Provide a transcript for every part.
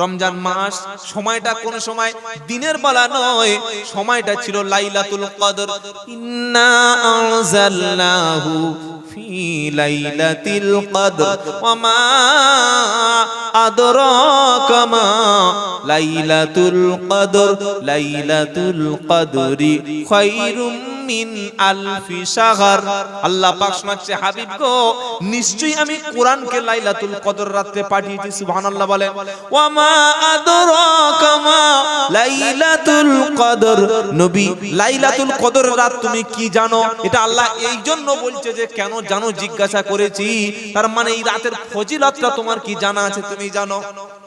রমজান মাস সময়টা কোন সময়? দিনের বেলা নয়, সময়টা ছিল লাইলাতুল কদর। ইন্না ফি লাইলাতিল কদর। ওয়া মা লাইলাতুল কদর। লাইলাতুল কদরি খায়রুম মিন আলফি শাহর। আল্লাহ পাক শোনাচ্ছে, হাবিব গো, নিশ্চয়ই আমি কোরআনকে লাইলাতুল কদর রাতে পাঠিয়েছি, সুবহানাল্লাহ বলেন। ওয়া মা আদরাকা মা লাইলাতুল কদর। নবী, লাইলাতুল কদর রাত তুমি কি জানো? এটা আল্লাহ এই জন্য বলছে যে, কেন জানো? জিজ্ঞাসা করেছি। তার মানে এই রাতের ফজিলতটা তোমার কি জানা আছে তুমি জানো?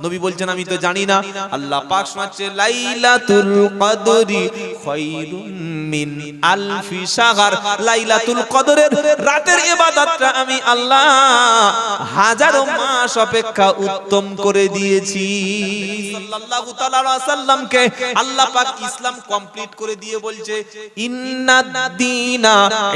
নবী বলছেন, আমি তো জানি না। আল্লাহ পাক শোনাচ্ছে, লাইলাতুল কদরি খায়রুম মিন আলফি শাহর লাইলাতুল কদরের রাতের ইবাদতটা আমি আল্লাহ হাজারো মাস অপেক্ষা উত্তম করে দিয়েছি। সাল্লাল্লাহু তাআলা সাল্লামকে আল্লাহ পাক ইসলাম কমপ্লিট করে দিয়ে বলছে ইন্নাদ দীনা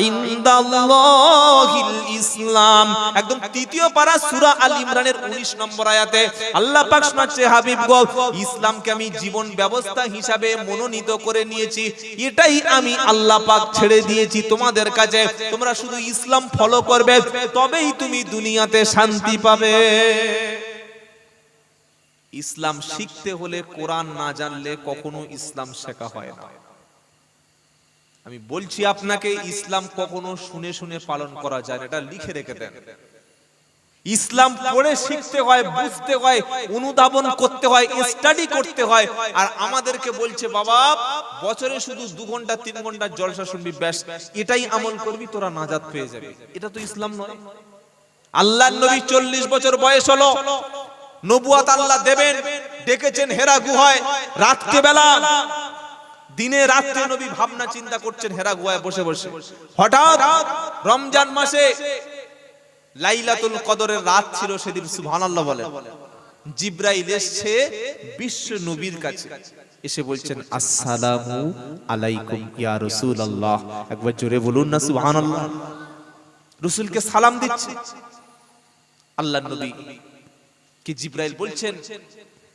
ইনদাল্লাহিল ইসলাম। একদম তৃতীয় পারা সূরা আল ইমরানের 19 নম্বর আয়াতে আল্লাহ পাক শোনাচ্ছে, হাবিব গো, ইসলামকে আমি জীবন ব্যবস্থা হিসাবে মনোনীত করে নিয়েছি। এটাই আমি আল্লাহ পাক ছেড়ে দিয়েছি তোমাদের কাছে। তোমরা শুধু ইসলাম ফলো করবে, তবেই তুমি দুনিয়াতে শান্তি পাবে। ইসলাম শিখতে হলে কোরআন না জানলে কখনো ইসলাম শেখা হয় না। আমি বলছি আপনাকে, ইসলাম কখনো শুনে শুনে পালন করা যায় না, এটা লিখে রেখে দেন। ইসলাম পড়ে শিখতে হয়, বুঝতে হয়, অনুধাবন করতে হয় স্টাডি করতে হয়, আর আমাদেরকে বলছে, বাবা বছরে শুধু দু ঘণ্টা, তিন ঘণ্টা জলসা শুনবি, ব্যাস। এটাই আমল করবি, তোরা নাজাত পেয়ে যাবে। এটা তো ইসলাম নয়। আল্লাহ নবী চল্লিশ বছর বয়স হলো। নবুয়াত আল্লাহ দেবেন। ডেকেছেন হেরা গুহায়। রাত্রে বেলা। দিনে রাত্রে নবী ভাবনা, চিন্তা করছেন, হেরা গুহায় বসে বসে। হঠাৎ রমজান মাসে লাইলাতুল কদরের রাত ছিল সেদিন, সুবহানাল্লাহ বলেন। জিব্রাইল এসেছে বিশ্ব নবীর কাছে। এসে বলছেন আসসালামু আলাইকুম ইয়া রাসূলুল্লাহ। একবার জোরে বলুন না সুবহানাল্লাহ। রাসূলকে সালাম দিচ্ছে। আল্লাহ নবী কি জিব্রাইল বলছেন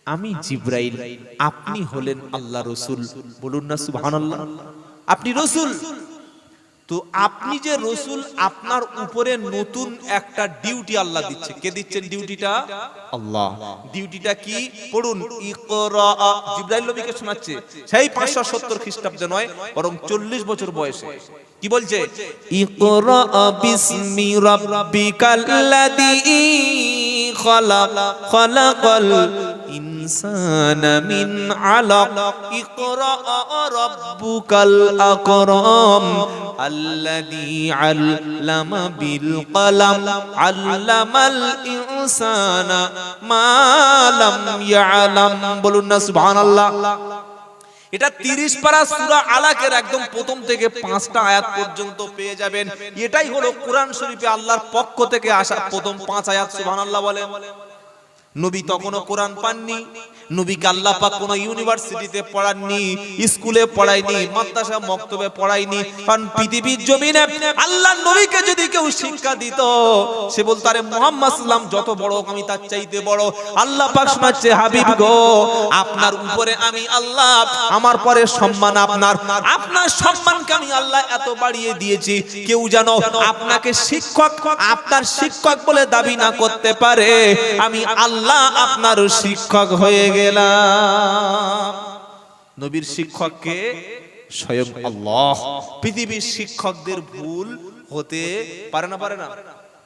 আমি জিব্রাইল আপনি হলেন আল্লাহ রসুল। বলুন না সুবহানাল্লাহ। আপনি রসুল। তো আপনি যে রসুল আপনার উপরে নতুন একটা ডিউটি আল্লাহ দিচ্ছে। কে দিচ্ছেন ডিউটিটা আল্লাহ। ডিউটিটা কি? পড়ুন। ইকরা জিব্রাইল নবীকে শোনাচ্ছে। সেই 570 খ্রিস্টাব্দে নয় বরং 40 বছর বয়সে। কি বলছে? ইকরা বিসমি রাব্বিকাল্লাযী খালাক খালাকাল الإنسان من علق اقرأ ربك الأكرم الذي علم بالقلم علم الإنسان ما لم يعلم بلنا سبحان الله এটা তিরিশ পারা সুরা আলাকের একদম প্রথম থেকে পাঁচটা আয়াত পর্যন্ত পেয়ে যাবেন এটাই হলো কোরআন শরীফে আল্লাহর পক্ষ থেকে আসা প্রথম পাঁচ আয়াত সুবহানাল্লাহ বলেন নবী তখনও কোরআন পাননি, নবীকে আল্লাহ পাক কোনো ইউনিভার্সিটিতে পড়াননি, স্কুলে পড়ায়নি, মাদ্রাসা মক্তবে পড়ায়নি, কারণ পৃথিবীর জমিনে আল্লাহ নবীকে যদি কেউ শিক্ষা দিত, সে বলতো, আরে মুহাম্মদ সাল্লাম, যত বড় হোক আমি তার চাইতে বড়। আল্লাহ পাক শোনাচ্ছে, হাবিব গো, আপনার উপরে আমি আল্লাহ, আমার পরে সম্মান আপনার। আপনার সম্মানকে আমি আল্লাহ এত বাড়িয়ে দিয়েছি, কেউ যেন আপনাকে শিক্ষক, আপনার শিক্ষক বলে দাবি না করতে পারে। আমি আল্লাহ আপনার শিক্ষক হয়ে গেলাম। নবীর শিক্ষককে স্বয়ং আল্লাহ। পৃথিবীর শিক্ষকদের ভুল হতে পারে না পারে না?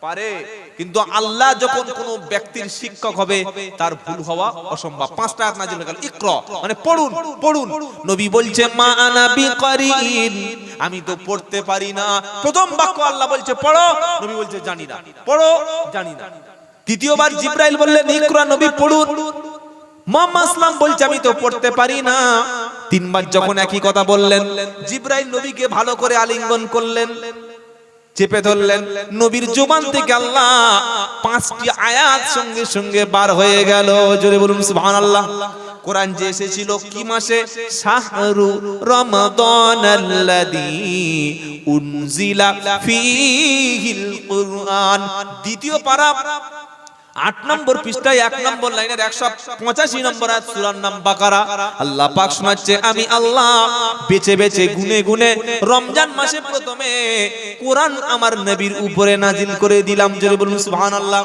পারে। কিন্তু আল্লাহ যখন কোন ব্যক্তির শিক্ষক হবে, তার ভুল হওয়া অসম্ভব। পাঁচটা আয়াত হয়ে গেল। মানে পড়ুন পড়ুন। নবী বলছে, মা আনা বিকারিন। আমি তো পড়তে পারি না। প্রথম বাক্য আল্লাহ বলছে, পড়ো। নবী বলছে, জানি না। পড়ো, জানি না। দ্বিতীয়বার জিব্রাইল বললেন ইকরা নবী পড়ুন। মোহাম্মদ ইসলাম বলছে আমি তো পড়তে পারি না। তিনবার যখন একই কথা বললেন জিব্রাইল নবীকে ভালো করে আলিঙ্গন করলেন চেপে ধরলেন নবীর জবান থেকে আল্লাহ পাঁচটি আয়াত সঙ্গে সঙ্গে বার হয়ে গেল। জোরে বলুন সুবহানাল্লাহ। কোরআন যে এসেছিল কি মাসে? শাহরু রমাদান আল্লাযী উনজিলা ফীহিল কুরআন। দ্বিতীয় পারা আট নম্বর পৃষ্ঠায় এক নম্বর লাইনের একশো পঁচাশি নম্বর সূরার নাম বাকারা। আল্লাহ পাক শোনাচ্ছে, আমি আল্লাহ, বেছে বেছে, গুনে গুনে রমজান মাসে প্রথমে কোরআন আমার নবীর উপরে নাজিল করে দিলাম। জোরে বলুন, সুবহানাল্লাহ।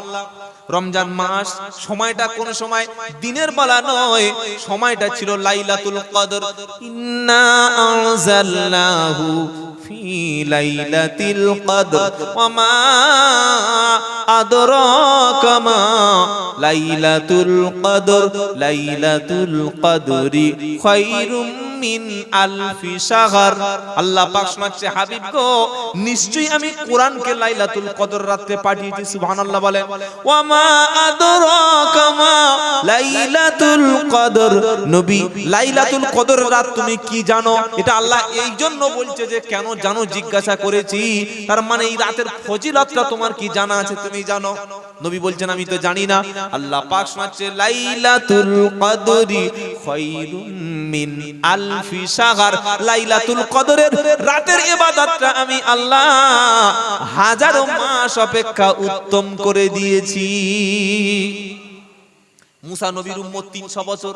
রমজান মাস সময়টা কোন সময়? দিনের বেলা নয়, সময়টা ছিল লাইলাতুল কদর। ইন্না আনজালনাহু ফি লাইলাতিল কদর ওয়া মা আদরাকা মা লাইলাতুল কদর লাইলাতুল কদরি খায়রুম মিন আলফি শাহর। আল্লাহ পাক শোনাচ্ছে, হাবিব গো, নিশ্চয়ই আমি কোরআনকে লাইলাতুল কদর রাতে পাঠিয়েছি সুবহানাল্লাহ বলেন। ওয়া মা আদরাকা মা লাইলাতুল কদর। নবী, লাইলাতুল কদর রাত তুমি কি জানো? এটা আল্লাহ এই জন্য বলছে যে, কেন জানো? জিজ্ঞাসা করেছি। তার মানে এই রাতের ফজিলতটা তোমার কি জানা আছে তুমি জানো? নবী বলছেন, আমি তো জানি না। আল্লাহ পাক শোনাচ্ছে, লাইলাতুল কদরি খায়রুম মিন আলফি শাহর লাইলাতুল কদরের রাতের ইবাদতটা আমি আল্লাহ হাজারো মাস অপেক্ষা উত্তম করে দিয়েছি। মুসা নবীর উম্মত 300 বছর,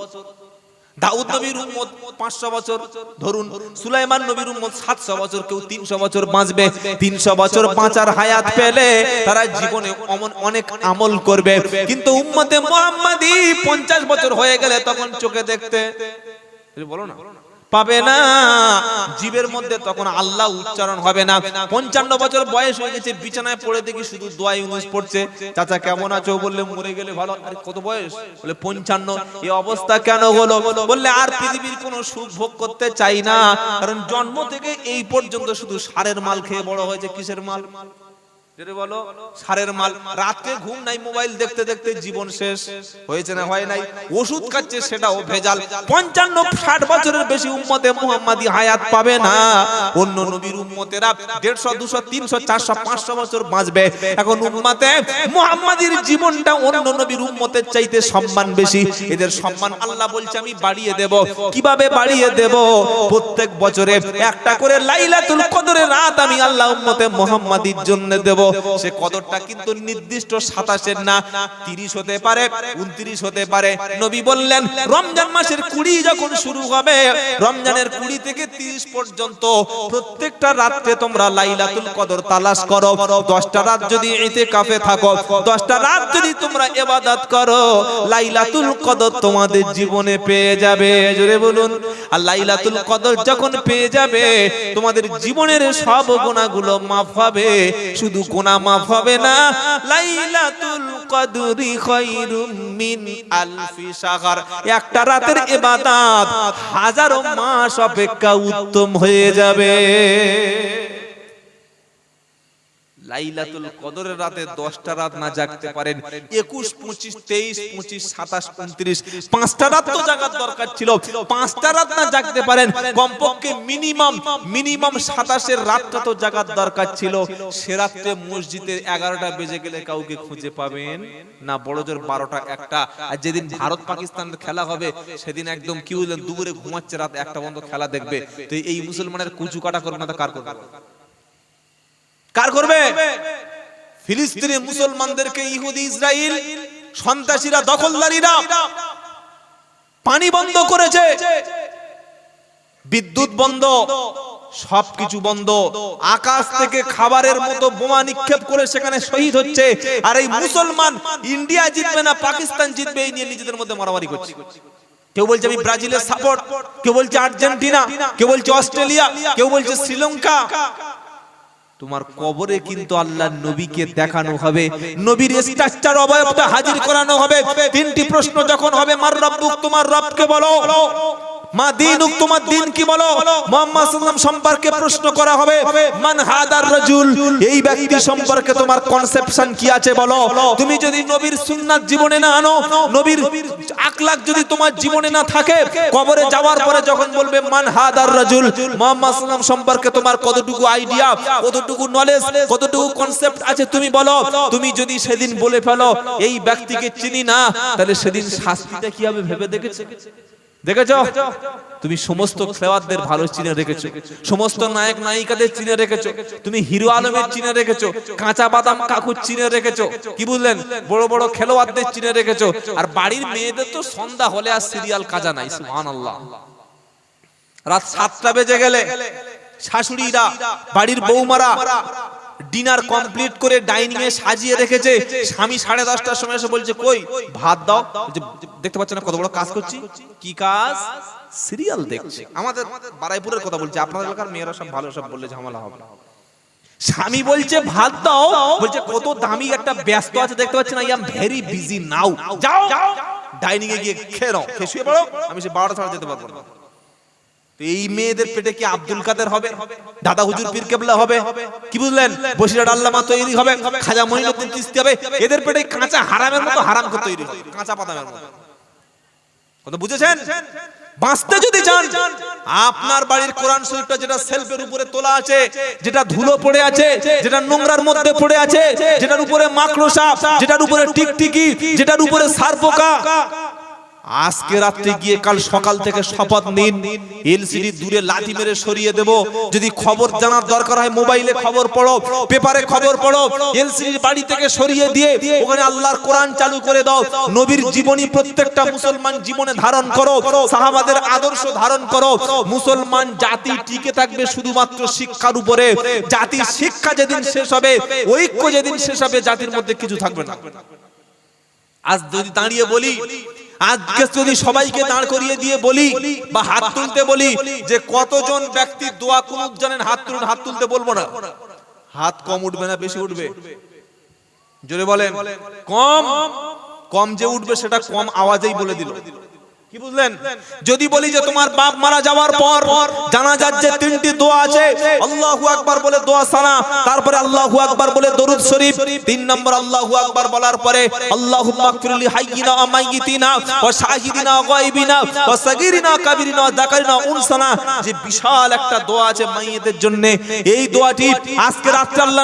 দাউদ নবীর উম্মত 500 বছর, ধরুন সুলাইমান নবীর উম্মত 700 বছর, কেউ 300 বছর বাঁচবে 300 বছর বাঁচার হায়াত পেলে তারা জীবনে অমন অনেক আমল করবে। কিন্তু উম্মতে মুহাম্মাদি 50 বছর হয়ে গেলে তখন চোখে দেখতে বলো না। পাবে না। জীবের মধ্যে তখন আল্লাহ উচ্চারণ হবে না। পঞ্চান্ন বছর বয়স হয়ে গেছে, বিছানায় পড়ে দেখি শুধু দোয়া ইউনুস পড়ছে। চাচা, কেমন আছো? বললে, মরে গেলে ভালো। আরে, কত বয়স? বলে, পঞ্চান্ন। এই অবস্থা কেন হলো? বললে, আর পৃথিবীর কোনো সুখ ভোগ করতে চাই না। কারণ জন্ম থেকে এই পর্যন্ত শুধু সারের মাল খেয়ে বড় হয়েছে। কিসের মাল? জীবনটা অন্য নবীর উম্মতের চাইতে সম্মান বেশি। এদের সম্মান আল্লাহ বলছে, আমি বাড়িয়ে দেব। কীভাবে বাড়িয়ে দেব? প্রত্যেক বছরে একটা করে লাইলাতুল কদরের রাত আমি আল্লাহ উম্মতে মুহাম্মাদির জন্য দেব। সে কদরটা কিন্তু নির্দিষ্ট সাতাশের না, তিরিশ হতে পারে, উনত্রিশ হতে পারে। নবী বললেন, রমজান মাসের কুড়ি যখন শুরু হবে, রমজানের কুড়ি থেকে তিরিশ পর্যন্ত প্রত্যেকটা রাত্রে তোমরা লাইলাতুল কদর তালাশ করো। দশটা রাত যদি এতে কাফে থাকো, দশটা রাত যদি তোমরা এবাদাত করো, লাইলাতুল কদর তোমাদের জীবনে পেয়ে যাবে। জোরে বলুন। আর লাইলাতুল কদর যখন পেয়ে যাবে, তোমাদের জীবনের সব গুণাগুলো মাফ হবে। শুধু গুনাহ মাফ হবে না। লাইলাতুল কদরি খায়রুম মিন আলফি সাগর একটা রাতের ইবাদত হাজারো মাস অপেক্ষা উত্তম হয়ে যাবে। লাইলাতুল কদরের রাতে দশটা রাত না জাগতে পারেন। একুশ, পঁচিশ, তেইশ, পঁচিশ, সাতাশ, উনত্রিশ, পাঁচটা রাত তো জাগার দরকার ছিল। পাঁচটা রাত না জাগতে পারেন, কমপক্ষে মিনিমাম মিনিমাম সাতাশের রাতটা তো জাগার দরকার ছিল। সে রাত্রে মসজিদে এগারোটা বেজে গেলে কাউকে খুঁজে পাবেন না, বড় জোর বারোটা, একটা। আর যেদিন ভারত পাকিস্তানের খেলা হবে, সেদিন একদম কি বললেন, দুপুরে ঘুমাচ্ছে, রাত একটা বন্ধ খেলা দেখবে। তো এই মুসলমানের কুচু কাটা করবে না তো কার করবে? কার করবে? ফিলিস্তিনি মুসলমানদেরকে ইহুদি ইসরায়েল সন্ত্রাসীরা দখলদারিরা পানি বন্ধ করেছে। বিদ্যুৎ বন্ধ সবকিছু বন্ধ। আকাশ থেকে খাবারের মতো বোমা নিক্ষেপ করে সেখানে শহীদ হচ্ছে। আর এই মুসলমান ইন্ডিয়া জিতবে না পাকিস্তান জিতবে এই নিয়ে নিজেদের মধ্যে মারামারি করছে। কেউ বলছে আমি ব্রাজিলের সাপোর্ট কেউ বলছে আর্জেন্টিনা কেউ বলছে অস্ট্রেলিয়া কেউ বলছে শ্রীলঙ্কা। তোমার কবরে কিন্তু আল্লাহ নবীকে দেখানো হবে নবীর স্ট্রাকচার অবয়বটা হাজির করানো হবে তিনটি প্রশ্ন যখন হবে মার রব্বুক তোমার রবকে বলো। মা দিনুক তোমার দিন কি বলো? মুহাম্মদ সাল্লাম সম্পর্কে প্রশ্ন করা হবে। মান হাদার রাজুল এই ব্যক্তি সম্পর্কে তোমার কনসেপশন কি আছে বলো? তুমি যদি নবীর সুন্নাত জীবনে না আনো নবীর আকলাক যদি তোমার জীবনে না থাকে কবরে যাওয়ার পরে যখন বলবে মান হাদার রাজুল মুহাম্মদ সাল্লাম সম্পর্কে তোমার কতটুকু আইডিয়া কতটুকু নলেজ কতটুকু কনসেপ্ট আছে তুমি বলো? তুমি যদি সেদিন বলে ফেলো এই ব্যক্তিকে চিনি না তাহলে সেদিন শাস্তিটা কি হবে ভেবে দেখেছে? দেখেছ? তুমি সমস্ত খেলোয়াড়দের ভালো চিনে রেখেছো। সমস্ত নায়ক নায়িকাদের চিনে রেখেছো। তুমি হিরো আলমের চিনে রেখেছো। কাঁচা বাদাম কাকুর চিনে রেখেছো। কি বুঝলেন বড় বড় খেলোয়াড়দের চিনে রেখেছো। আর বাড়ির মেয়েদের তো সন্ধ্যা হলে আর সিরিয়াল কাজা নাই সুবহানাল্লাহ। রাত সাতটা বেজে গেলে শাশুড়িরা বাড়ির বৌমারা ডিনার কমপ্লিট করে ডাইনিং এ সাজিয়ে রেখেছে। স্বামী সাড়ে দশটার সময় এসে বলছে কই ভাত দাও? দেখতে পাচ্ছ না কত বড় কাজ করছি? কি কাজ? সিরিয়াল দেখছে। আমাদের বারাইপুরের কথা বলছে আপনাদের এলাকার মেয়েরা সব ভালো সব বললে ঝামেলা হবে। স্বামী বলছে ভাত দাও। বলছে কত দামি একটা ব্যস্ত আছে দেখতে পাচ্ছি না I am very busy now. যাও। ডাইনিং এ গিয়ে খেয়ে নাও খেয়ে শুয়ে পড়ো আমি সে বারোটা ছাড়া যেতে পারব না এই মেয়েদের পেটে কি আব্দুল কাদের হবে? দাদা হুজুর পীর কেবলা হবে? কি বুঝলেন? বসিরাট আল্লামা তৈরি হবে খাজা মহিনুদ্দিন চিস্তি হবে। এদের পেটে কাঁচা হারামের মতো হারাম তৈরি হবে কাঁচা বাদামের মতো। কথা বুঝেছেন? বাঁচতে যদি চান, আপনার বাড়ির কোরআন শরীফটা যেটা সেলফের উপরে তোলা আছে, যেটা ধুলো পড়ে আছে, যেটা নোংরার মধ্যে পড়ে আছে, যেটার উপরে মাকড়সা, যেটার উপরে টিকটিকি, যেটার উপরে সারপোকা আজকে রাত্রে গিয়ে কাল সকাল থেকে শপথ নিন। এলসিডি দূরে লাঠি মেরে সরিয়ে দেব। যদি খবর জানার দরকার হয়, মোবাইলে খবর পড়ো, পেপারে খবর পড়ো এলসিডি বাড়ি থেকে সরিয়ে দিয়ে ওখানে আল্লাহর কোরআন চালু করে দাও। নবীর জীবনী প্রত্যেকটা মুসলমান জীবনে ধারণ করো, সাহাবাদের আদর্শ ধারণ করো। মুসলমান জাতি টিকে থাকবে শুধুমাত্র শিক্ষার উপরে। জাতির শিক্ষা যেদিন শেষ হবে, ঐক্য যেদিন শেষ হবে, জাতির মধ্যে কিছু থাকবে না। আজ যদি দাঁড়িয়ে বলি আজকে যদি সবাইকে দাঁড় করিয়ে দিয়ে বলি বা হাত তুলতে বলি যে কতজন ব্যক্তি দোয়া কুনুত জানেন, হাত তুলুন, হাত তুলতে বলব না। হাত কম উঠবে না, বেশি উঠবে? জোরে বলেন। কম? কম যে উঠবে সেটা কম আওয়াজেই বলে দিল। যদি বলি যে তোমার বাপ মারা যাওয়ার পর জানা যাচ্ছে তিনটি দোয়া আছে, আল্লাহু আকবার বলে দোয়া সানা তারপরে আল্লাহু আকবার বলে দরুদ শরীফ, তিন নম্বর আল্লাহু আকবার বলার পরে এই দোয়াটি আজকে আল্লাহ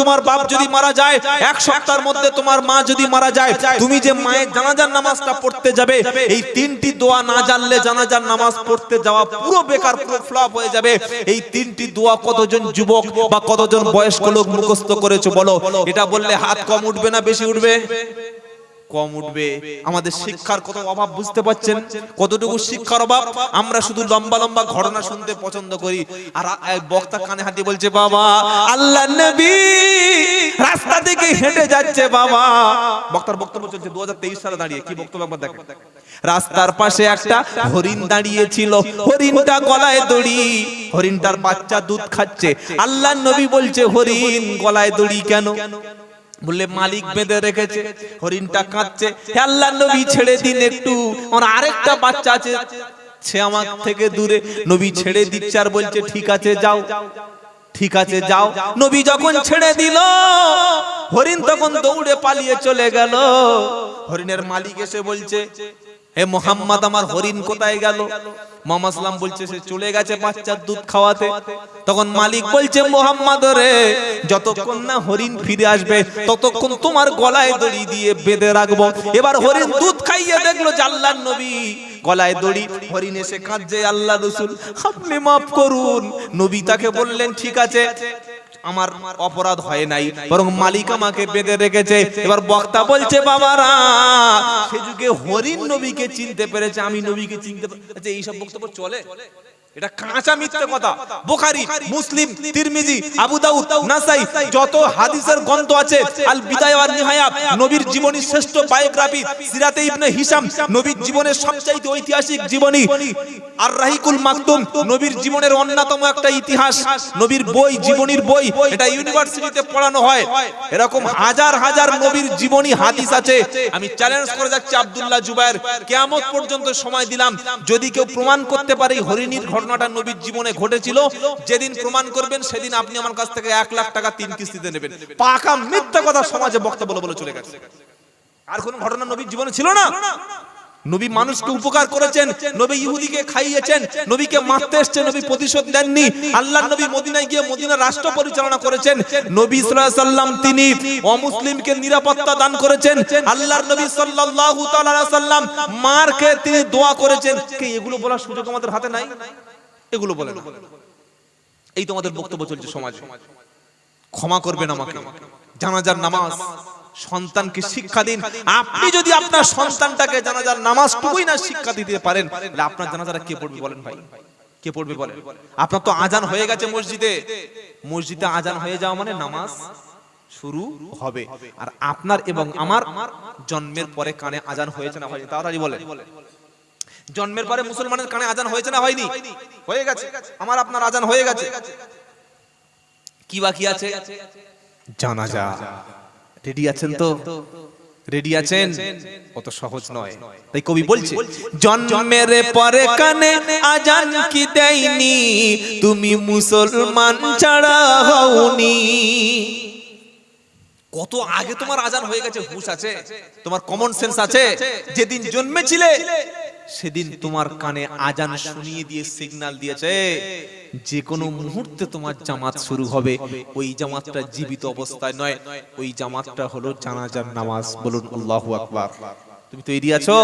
তোমার যদি মারা যায়, এক সপ্তাহের মধ্যে তোমার মা যদি মারা যায়, তুমি যে মায়ের জানাজার নামাজটা পড়তে যাবে, এই তিনটি দোয়া না জানলে জানাজার নামাজ পড়তে যাওয়া পুরো বেকার ফ্লপ হয়ে যাবে। এই তিনটি দোয়া কতজন যুবক বা কতজন বয়স্ক লোক মুখস্থ করেছ বলো? এটা বললে হাত কম উঠবে না বেশি উঠবে? কম উঠবে। আমাদের শিক্ষার কত অভাব বুঝতে পাচ্ছেন কতটুকু শিক্ষার অভাব আমরা শুধু লম্বা লম্বা ঘটনা শুনতে পছন্দ করি। আর বক্তা কানে হাতি বলছে বাবা আল্লাহ নবী রাস্তা থেকে হেঁটে যাচ্ছে বাবা। বক্তার বক্তব্য চলছে দু সালে দাঁড়িয়ে। কি বক্তব্য একবার দেখেন? রাস্তার পাশে একটা হরিণ দাঁড়িয়ে ছিল হরিণটা গলায় দড়ি। হরিণটার বাচ্চা দুধ খাচ্ছে। আল্লাহ নবী বলছে হরিণ গলায় দড়ি কেন? বললে, মালিক বেঁধে রেখেছে, হরিণটা কাঁদছে। আল্লাহ নবী, ছেড়ে দিন একটু। আমার আরেকটা বাচ্চা আছে, সে আমার থেকে দূরে। নবী ছেড়ে দিচ্ছে আর বলছে, ঠিক আছে, যাও। ঠিক আছে, যাও। নবী যখন ছেড়ে দিল, হরিণ তখন দৌড়ে পালিয়ে চলে গেল। হরিণের মালিক এসে বলছে হে মোহাম্মদ, আমার হরিণ কোথায় গেল? মামাসলাম বলছে, সে চলে গেছে বাচ্চার দুধ খাওয়াতে। তখন মালিক বলছে, মোহাম্মদ রে, যতক্ষণ না হরিণ ফিরে আসবে, ততক্ষণ তোমার গলায় দড়ি দিয়ে বেঁধে রাখব। এবার হরিণ দুধ খাইয়ে দেখল জাল্লার নবী। গলায় দড়ি, হরিণ এসে কাঁদছে, আল্লাহ রসুল, আপনি মাফ করুন। নবী তাকে বললেন, ঠিক আছে আমার অপরাধ হয় নাই, বরং মালিক আমাকে বেঁধে রেখেছে। এবার বক্তা বলছে, বাবারা, সে যুগে হরিণ নবীকে চিনতে পেরেছে, আমি নবীকে চিনতে পেরেছে আচ্ছা এইসব বক্তব্য চলে? এটা কাঁচা মিথ্যে কথা। বুখারী মুসলিম তিরমিজি আবু দাউদ নাসাই যত হাদিসের গ্রন্থ আছে আল বিদায় ওয়ান নিহায়া নবীর জীবনী শ্রেষ্ঠ বায়োগ্রাফি সিরাতে ইবনে হিশাম নবীর জীবনের সবচাইতে ঐতিহাসিক জীবনী আর রাহিকুল মাকতুম নবীর জীবনের অন্যতম একটা ইতিহাস নবীর বই জীবনীর বই এটা ইউনিভার্সিটিতে পড়ানো হয়। এরকম হাজার হাজার নবীর জীবনী হাদিস আছে। আমি চ্যালেঞ্জ করে যাচ্ছি আব্দুল্লাহ জুবায়ের। কিয়ামত পর্যন্ত সময় দিলাম। যদি কেউ প্রমাণ করতে পারে হরিণীর ঘটনাটা নবীর জীবনে ঘটেছিল, যেদিন প্রমাণ করবেন সেদিন আপনি আমার কাছ থেকে এক লাখ টাকা তিন কিস্তিতে নেবেন। পাকা মিথ্যা কথা সমাজে বক্তব্য বলে বলে চলে গেছে। আর কোন ঘটনা নবীর জীবনে ছিল না। নবী মানুষকে উপকার করেছেন, নবী ইহুদিকে খাইয়েছেন, নবীকে মারতে এসছে নবী প্রতিশোধ দেননি। আল্লাহ নবী মদিনায় গিয়ে মদিনা রাষ্ট্র পরিচালনা করেছেন। নবী সাল্লাম তিনি অমুসলিমকে নিরাপত্তা দান করেছেন। আল্লাহর নবী সাল্লাল্লাহু তাআলা সাল্লাম মারকে তিনি দোয়া করেছেন। এগুলো বলার সুযোগ আমাদের হাতে নাই? এগুলো বলে না। এই তোমাদের বক্তব্য চলছে সমাজে। ক্ষমা করবেন আমাকে। জানাজার নামাজ। সন্তানকে শিক্ষা দিন। আপনি যদি আপনার সন্তানটাকে জানাজার নামাজটুকুই না শিক্ষা দিতে পারেন তাহলে আপনার জানাজারা কে পড়বে বলেন ভাই? কে পড়বে বলেন? আপনার তো আজান হয়ে গেছে মসজিদে। মসজিদে। আজান হয়ে যাওয়া মানে নামাজ শুরু হবে। আর আপনার এবং আমার জন্মের পরে কানে আজান হয়েছে না হয়নি তাড়াতাড়ি বলেন। জন্মের পরে মুসলমানের কানে আজান হয়েছে না হয়নি? হয়ে গেছে। আমার আপনার আজান হয়ে গেছে। কি বাকি আছে? জানাজা। রেডি আছেন তো? রেডি আছেন অত সহজ নয়। তাই কবি বলছে জন্মের পরে কানে আজান কি দেয়নি? তুমি মুসলমান ছাড়া হওনি। কত আগে তোমার আজান হয়ে গেছে হুশ আছে? তোমার কমন সেন্স আছে? যেদিন জন্মেছিলে সেদিন তোমার কানে আজান শুনিয়ে দিয়ে সিগন্যাল দিয়েছে যে কোনো মুহূর্তে তোমার জামাত শুরু হবে। ওই জামাতটা জীবিত অবস্থায় নয় ওই জামাতটা হলো জানাজার নামাজ বলুন আল্লাহু আকবার। তুমি তৈরি আছো?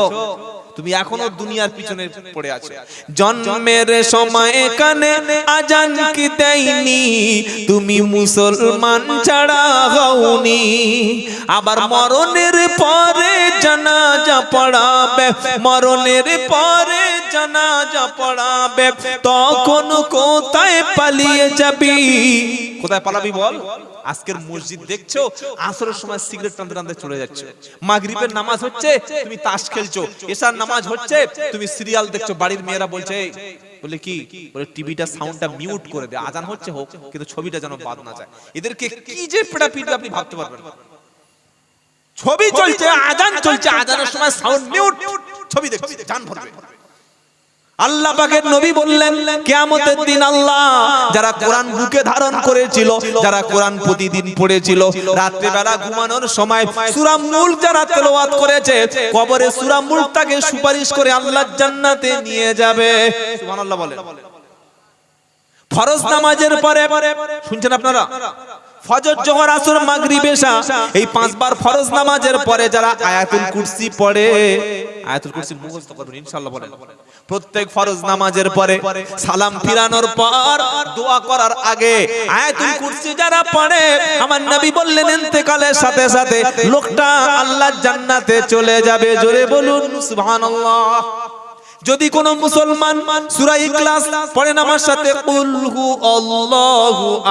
তুমি এখনও দুনিয়ার পিছনে পড়ে আছো। জন্মের সময় কানে আজান কি দেয়নি? তুমি মুসলমান ছাড়া হওনি। আবার মরণের পরে জানাজা পড়াবে, মরণের পরে জানাজা পড়াবে, তখন কোথায় পালিয়ে যাবি? কোথায় পালাবি বল? আজকের মসজিদ দেখছ? আসরের সময় সিগারেট টানতে টানতে চলে যাচ্ছে। মাগরিবের নামাজ হচ্ছে, তুমি তাস খেলছো। এসার নামাজ হচ্ছে, তুমি সিরিয়াল দেখছ। বাড়ির মেয়েরা বলছে বলে কি? বলে, টিভিটা, সাউন্ডটা মিউট করে দে। আজান হচ্ছে হোক, কিন্তু ছবিটা যেন বাদ না যায়। এদেরকে কি যে পেড়া পিটবে আপনি ভাবতে পারবেন না। ছবি চলছে আজান চলছে আজানের সময় সাউন্ড মিউট ছবি দেখছি জান ভরবে আল্লাহ পাকের নবী বললেন কিয়ামতের দিন আল্লাহ যারা কোরআন বুকে ধারণ করেছিল যারা কোরআন প্রতিদিন পড়েছিল রাত্রে বেলা ঘুমানোর সময় সূরা মুলক যারা তেলাওয়াত করেছে কবরে সূরা মুলক তাকে সুপারিশ করে আল্লাহর জান্নাতে নিয়ে যাবে। সুবহানাল্লাহ বলেন। ফরজ নামাজের পরে শুনছেন আপনারা? ফজর, জোহর, আসর, মাগরিব, এশা, এই পাঁচবার ফরজ নামাজের পরে যারা আয়াতুল কুরসি পড়ে, আয়াতুল কুরসি মুখস্থ করবেন ইনশাআল্লাহ বলেন। প্রত্যেক ফরজ নামাজের পরে সালাম ফিরানোর পর দোয়া করার আগে আয়াতুল কুরসি যারা পড়ে, আমার নবী বললেন, ইন্তেকালের সাথে সাথে লোকটা আল্লাহর জান্নাতে চলে যাবে। জোরে বলুন, সুবহানাল্লাহ। যদি কোন মুসলমান সূরা ইখলাস পড়েন আমার সাথে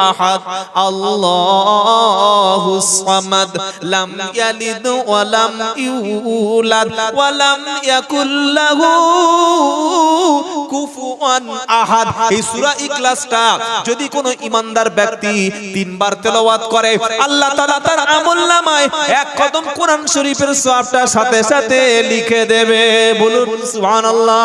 আহাদ, আল্লাহু সামাদ, লাম ইয়ালিদ ওয়া লাম ইউলাদ, ওয়া লাম ইয়াকুল লাহু কুফুয়ান আহাদ। এই যদি কোন ইমানদার ব্যক্তি তিনবার তেলাওয়াত করে, আল্লাহ তাআলা তার আমলনামায় এক কদম কোরআন শরীফের সাথে সাথে লিখে দেবে। বলুন, সুবহানাল্লাহ।